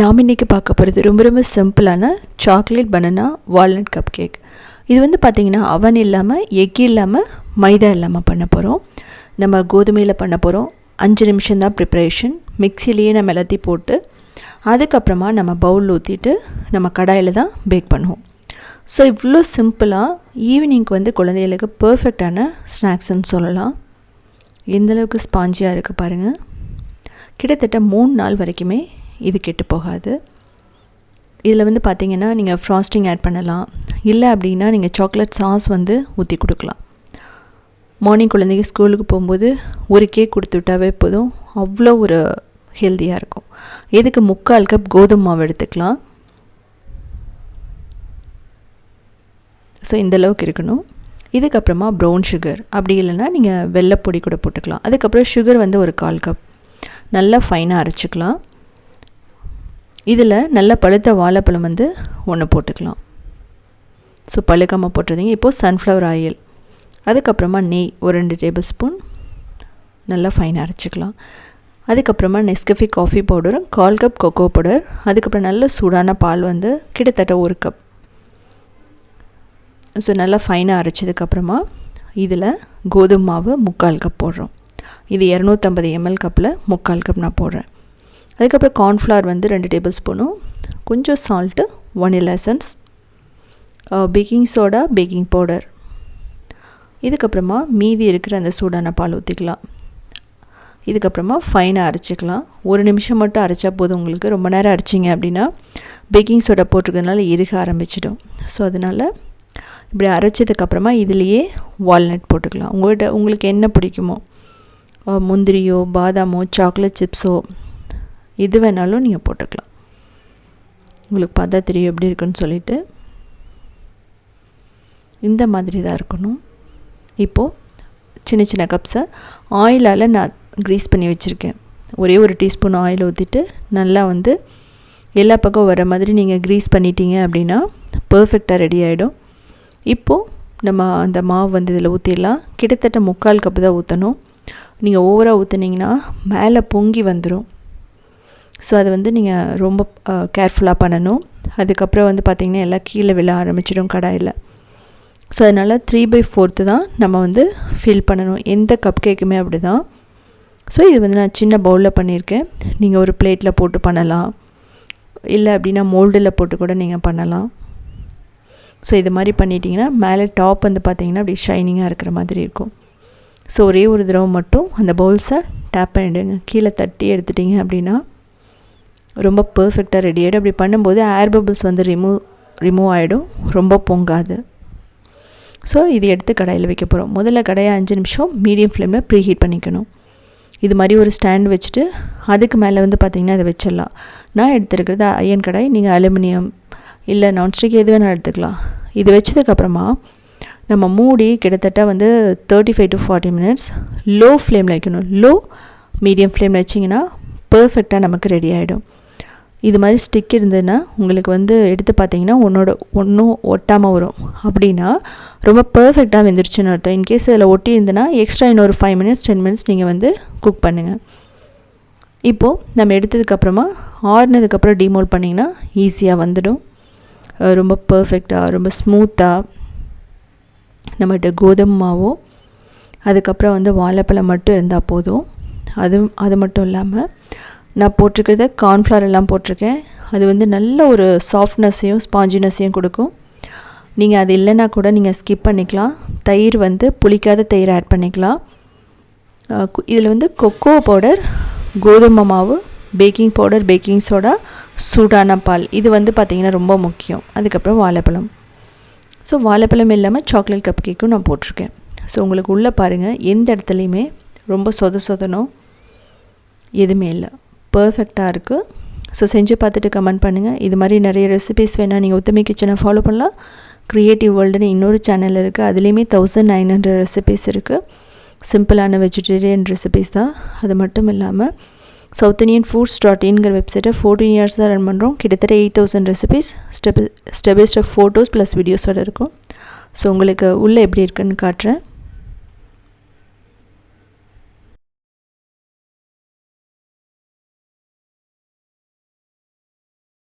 நாம் இன்றைக்கி பார்க்க போகிறது ரொம்ப ரொம்ப சிம்பிளான chocolate banana walnut cup cake இது வந்து பார்த்திங்கன்னா அவன் இல்லாமல் எக் இல்லாமல் மைதா இல்லாமல் பண்ண போகிறோம் நம்ம கோதுமையில் பண்ண போகிறோம் அஞ்சு நிமிஷம் தான் ப்ரிப்ரேஷன் மிக்சிலேயே நம்ம எல்லாத்தையும் போட்டு அதுக்கப்புறமா நம்ம பவுல் ஊற்றிட்டு நம்ம கடாயில் தான் பேக் பண்ணுவோம். ஸோ இவ்வளோ சிம்பிளாக ஈவினிங்க்கு வந்து குழந்தைகளுக்கு பர்ஃபெக்டான ஸ்நாக்ஸ்ன்னு சொல்லலாம். எந்தளவுக்கு ஸ்பாஞ்சியாக இருக்குது பாருங்கள் கிட்டத்தட்ட மூணு நாள் வரைக்குமே இது கெட்டு போகாது. இதில் வந்து பார்த்திங்கன்னா நீங்கள் ஃப்ராஸ்டிங் ஆட் பண்ணலாம். இல்லை அப்படின்னா நீங்கள் சாக்லேட் சாஸ் வந்து ஊற்றி கொடுக்கலாம். மார்னிங் குழந்தைங்க ஸ்கூலுக்கு போகும்போது ஒரு கேக் கொடுத்து விட்டாவே போதும். அவ்வளோ ஒரு ஹெல்த்தியாக இருக்கும். எதுக்கு முக்கால் கப் கோதுமை மாவு எடுத்துக்கலாம். ஸோ இந்தளவுக்கு இருக்கணும். இதுக்கப்புறமா ப்ரௌன் சுகர் அப்படி இல்லைன்னா நீங்கள் வெள்ளைப்பொடி கூட போட்டுக்கலாம். அதுக்கப்புறம் சுகர் வந்து ஒரு கால் கப் நல்லா ஃபைனாக அரைச்சிக்கலாம். இதில் நல்ல பழுத்த வாழைப்பழம் வந்து ஒன்று போட்டுக்கலாம். ஸோ பழுக்காமல் போட்டுருந்தீங்க. இப்போது சன்ஃப்ளவர் ஆயில் அதுக்கப்புறமா நெய் ஒரு ரெண்டு டேபிள் ஸ்பூன் நல்லா ஃபைனாக அரைச்சிக்கலாம். அதுக்கப்புறமா நெஸ்கஃபி காஃபி பவுடரும் கால் கப் கொக்கோ பவுடர் அதுக்கப்புறம் நல்ல சூடான பால் வந்து கிட்டத்தட்ட ஒரு கப் ஸோ நல்லா ஃபைனாக அரைச்சதுக்கப்புறமா இதில் கோதுமை மாவு முக்கால் கப் போடுறோம். இது இரநூத்தம்பது எம்எல் கப்பில் முக்கால் கப் நான் போடுறேன். அதுக்கப்புறம் கார்ன்ஃப்ளவர் வந்து ரெண்டு டேபிள் ஸ்பூனும் கொஞ்சம் salt one essence baking soda baking powder இதுக்கப்புறமா மீதி இருக்கிற அந்த சூடான பால் ஊற்றிக்கலாம் இதுக்கப்புறமா ஃபைனாக அரைச்சிக்கலாம். ஒரு நிமிஷம் மட்டும் அரைச்சா போதும் உங்களுக்கு. ரொம்ப நேரம் அரைச்சிங்க அப்படின்னா பேக்கிங் சோடா போட்டிருக்கிறதுனால இறுக ஆரம்பிச்சிடும். ஸோ அதனால் இப்படி அரைச்சதுக்கப்புறமா இதுலேயே வால்நட் போட்டுக்கலாம். உங்கள்கிட்ட உங்களுக்கு என்ன பிடிக்குமோ முந்திரியோ பாதாமோ சாக்லேட் சிப்ஸோ எது வேணாலும் நீங்கள் போட்டுக்கலாம். உங்களுக்கு பார்த்தா தெரியும் எப்படி இருக்குன்னு சொல்லிவிட்டு இந்த மாதிரி தான் இருக்கணும். இப்போது சின்ன சின்ன கப்ஸை ஆயிலால் நான் க்ரீஸ் பண்ணி வச்சுருக்கேன். ஒரே ஒரு டீஸ்பூன் ஆயில் ஊற்றிட்டு நல்லா வந்து எல்லா பக்கம் வர மாதிரி நீங்கள் க்ரீஸ் பண்ணிட்டீங்க அப்படின்னா பர்ஃபெக்டாக ரெடி ஆகிடும் இப்போது நம்ம அந்த மாவு வந்து இதில் ஊற்றிடலாம் கிட்டத்தட்ட முக்கால் கப்பு தான் ஊற்றணும் நீங்கள் ஓவராக ஊற்றுனீங்கன்னா மேலே பொங்கி வந்துடும் ஸோ அது வந்து நீங்கள் ரொம்ப கேர்ஃபுல்லாக பண்ணணும். அதுக்கப்புறம் வந்து பார்த்திங்கன்னா எல்லாம் கீழே விழ ஆரம்பிச்சிடும் கடாயில். ஸோ அதனால் த்ரீ பை ஃபோர்த்து தான் நம்ம வந்து ஃபில் பண்ணணும். எந்த கப் கேக்குமே அப்படி தான் ஸோ இது வந்து நான் சின்ன பவுலில் பண்ணியிருக்கேன். நீங்கள் ஒரு பிளேட்டில் போட்டு பண்ணலாம். இல்லை அப்படின்னா மோல்டில் போட்டு கூட நீங்கள் பண்ணலாம். ஸோ இது மாதிரி பண்ணிட்டீங்கன்னா மேலே டாப் வந்து பார்த்திங்கன்னா அப்படி ஷைனிங்காக இருக்கிற மாதிரி இருக்கும். ஸோ ஒரே ஒரு தடவை மட்டும் அந்த பவுல்ஸை டேப் பண்ணிவிடுங்க கீழே தட்டி எடுத்துட்டிங்க அப்படின்னா ரொம்ப பர்ஃபெக்டாக ரெடி ஆகிடும் அப்படி பண்ணும்போது ஏர் பபிள்ஸ் வந்து ரிமூவ் ரிமூவ் ஆகிடும் ரொம்ப பொங்காது. ஸோ இது எடுத்து கடாயில் வைக்க போகிறோம் முதல்ல கடையை அஞ்சு நிமிஷம் மீடியம் ஃப்ளேமில் ப்ரீ ஹீட் பண்ணிக்கணும். இது மாதிரி ஒரு ஸ்டாண்ட் வச்சுட்டு அதுக்கு மேலே வந்து பார்த்திங்கன்னா அதை வச்சிடலாம். நான் எடுத்துருக்கிறது அயன் கடாய். நீங்கள் அலுமினியம் இல்லை நான்ஸ்டிக் எது வேணால் எடுத்துக்கலாம். இது வச்சதுக்கப்புறமா நம்ம மூடி கிட்டத்தட்ட வந்து thirty five to forty minutes low ஃப்ளேமில் வைக்கணும். லோ மீடியம் ஃப்ளேமில் வச்சிங்கன்னா பர்ஃபெக்டாக நமக்கு ரெடி ஆகிடும் இது மாதிரி ஸ்டிக் இருந்ததுன்னா உங்களுக்கு வந்து எடுத்து பார்த்தீங்கன்னா ஒன்னோட ஒன்றும் ஒட்டாமல் வரும். அப்படின்னா ரொம்ப பர்ஃபெக்டாக வெந்துருச்சுன்னு அர்த்தம். இன்கேஸ் இதில் ஒட்டி இருந்ததுன்னா எக்ஸ்ட்ரா இன்னொரு ஃபைவ் மினிட்ஸ் டென் மினிட்ஸ் நீங்கள் வந்து குக் பண்ணுங்கள் இப்போது நம்ம எடுத்ததுக்கப்புறமா ஆறுனதுக்கப்புறம் டிமோல் பண்ணிங்கன்னா ஈஸியாக வந்துடும். ரொம்ப பர்ஃபெக்டாக ரொம்ப ஸ்மூத்தாக நம்மகிட்ட கோதுமை மாவோ அதுக்கப்புறம் வந்து வாழைப்பழம் மட்டும் இருந்தால் போதும். அதுவும் அது மட்டும் இல்லாமல் நான் போட்டிருக்கிறத கார்ன்ஃப்ளவர் எல்லாம் போட்டிருக்கேன். அது வந்து நல்ல ஒரு சாஃப்ட்னஸையும் ஸ்பாஞ்சினஸையும் கொடுக்கும். நீங்கள் அது இல்லைன்னா கூட நீங்கள் ஸ்கிப் பண்ணிக்கலாம். தயிர் வந்து புளிக்காத தயிர் ஆட் பண்ணிக்கலாம். இதில் வந்து கொக்கோ பவுடர் கோதுமை மாவு பேக்கிங் பவுடர் பேக்கிங் சோடா சூடான பால். இது வந்து பார்த்திங்கன்னா ரொம்ப முக்கியம். அதுக்கப்புறம் வாழைப்பழம். ஸோ வாழைப்பழம் இல்லாமல் சாக்லேட் கப் கேக்கும் நான் போட்டிருக்கேன். ஸோ உங்களுக்கு உள்ளே பாருங்கள் எந்த இடத்துலையுமே ரொம்ப சொத சொதனும் எதுவுமே இல்லை. பர்ஃபெக்டாக இருக்குது ஸோ செஞ்சு பார்த்துட்டு கமெண்ட் பண்ணுங்கள் இது மாதிரி நிறைய ரெசிபிஸ் வேணால் நீங்கள் உத்தமி கிச்சனை ஃபாலோ பண்ணலாம். க்ரியேட்டிவ் வேர்ல்டுன்னு இன்னொரு சேனல் இருக்குது அதுலேயுமே தௌசண்ட் நைன் ஹண்ட்ரட் ரெசிபிஸ் இருக்குது சிம்பிளான வெஜிடேரியன் ரெசிபிஸ் தான். அது மட்டும் இல்லாமல் சவுத் இண்டியன் ஃபுட்ஸ் டாட் இன்கிற வெப்சைட்டை ஃபோர்டீன் இயர்ஸ் தான் ரன் பண்ணுறோம் கிட்டத்தட்ட eight thousand recipes step step by step photos plus வீடியோஸோடு இருக்கும். ஸோ உங்களுக்கு உள்ளே எப்படி இருக்குன்னு காட்டுறேன்.